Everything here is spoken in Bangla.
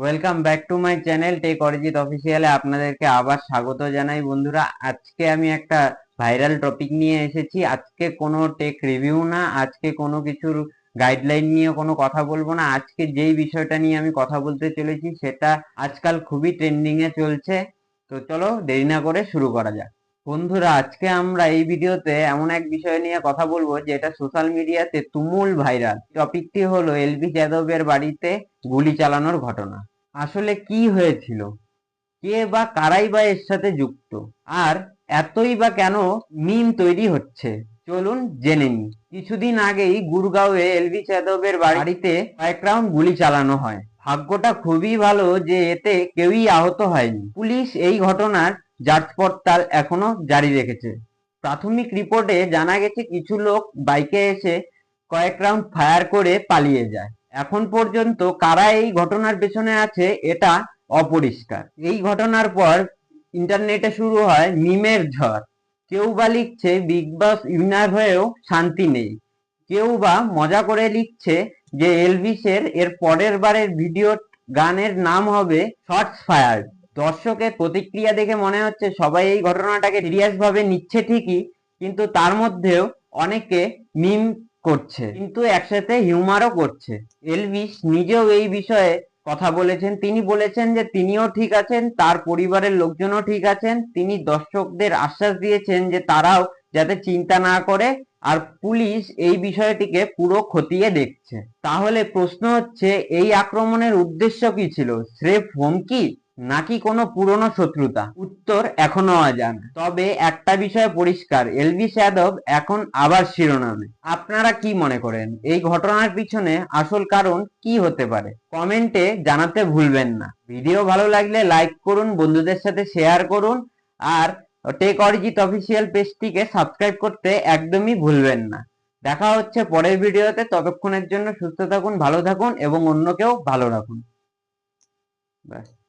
Welcome back to my channel Tech Arijit অফিসিয়ালে আপনাদেরকে আবার স্বাগত জানাই। বন্ধুরা, আজকে আমি একটা ভাইরাল টপিক নিয়ে এসেছি। আজকে কোনো টেক রিভিউ না, আজকে কোনো কিছুর গাইডলাইন নিয়ে কোনো কথা বলব না। আজকে যেই বিষয়টা নিয়ে আমি কথা বলতে চলেছি, সেটা আজকাল খুবই ট্রেন্ডিং এ চলছে। তো চলো দেরি না করে শুরু করা যাক। বন্ধুরা, আজকে আমরা এই ভিডিওতে এমন এক বিষয় নিয়ে কথা বলব, যেটা সোশ্যাল মিডিয়াতে তুমুল ভাইরাল টপিকটি হলো এলবি যাদবের বাড়িতে গুলি চালানোর ঘটনা। আসলে কি হয়েছিল? কে বা কারাই বা এর সাথে যুক্ত? আর এতই বা কেন মিম তৈরি হচ্ছে? চলুন জেনে নি কিছুদিন আগেই গুরগাঁওয়ে এলবি যাদবের বাড়িতে কয়েক রাউন্ড গুলি চালানো হয়। ভাগ্যটা খুবই ভালো যে এতে কেউই আহত হয়নি। পুলিশ এই ঘটনার যাচ পড়তাল এখনও জারি রেখেছে। প্রাথমিক রিপোর্টে জানা গেছে, কিছু লোক বাইকে এসে কয়েক রাউন্ড ফায়ার করে পালিয়ে যায়। এখন পর্যন্ত কারা এই ঘটনার পেছনে আছে, এটা অপরিষ্কার। এই ঘটনার পর ইন্টারনেটে শুরু হয় মিমের ঝড়। কেউ বা লিখছে বিগ বস উইনার হয়েও শান্তি নেই। কেউ বা মজা করে লিখছে যে এলভিসের এর পরের বারের ভিডিও গানের নাম হবে শর্টস ফায়ার দর্শকের প্রতিক্রিয়া দেখে মনে হচ্ছে সবাই এই ঘটনাটাকে সিরিয়াস ভাবে নিচ্ছে ঠিকই, কিন্তু তার মধ্যেও অনেকে মিম করছে। কিন্তু একসাথে হিউমারও করছে। এলভিস নিজেও এই বিষয়ে কথা বলেছেন। তিনি বলেছেন যে, তিনিও ঠিক আছেন, তার পরিবারের লোকজনও ঠিক আছেন। তিনি দর্শকদের আশ্বাস দিয়েছেন যে, তারাও যাতে চিন্তা না করে। আর পুলিশ এই বিষয়টিকে পুরো খতিয়ে দেখছে। তাহলে প্রশ্ন হচ্ছে, এই আক্রমণের উদ্দেশ্য কি ছিল? স্রেফ হুমকি নাকি কোনো পুরনো শত্রুতা? উত্তর এখনও অজান। তবে একটা বিষয় পরিষ্কার এলভিস যাদব এখন আবার শিরোনামে। আপনারা কি মনে করেন? এই ঘটনার পিছনে আসল কারণ কি হতে পারে? কমেন্টে জানাতে ভুলবেন না। ভিডিও ভালো লাগলে লাইক করুন, বন্ধুদের সাথে শেয়ার করুন, আর টেক অরিজিৎ অফিসিয়াল পেজটিকে সাবস্ক্রাইব করতে একদমই ভুলবেন না। দেখা হচ্ছে পরের ভিডিওতে। ততক্ষণের জন্য সুস্থ থাকুন, ভালো থাকুন, এবং অন্যকেও ভালো রাখুন। ব্যাস।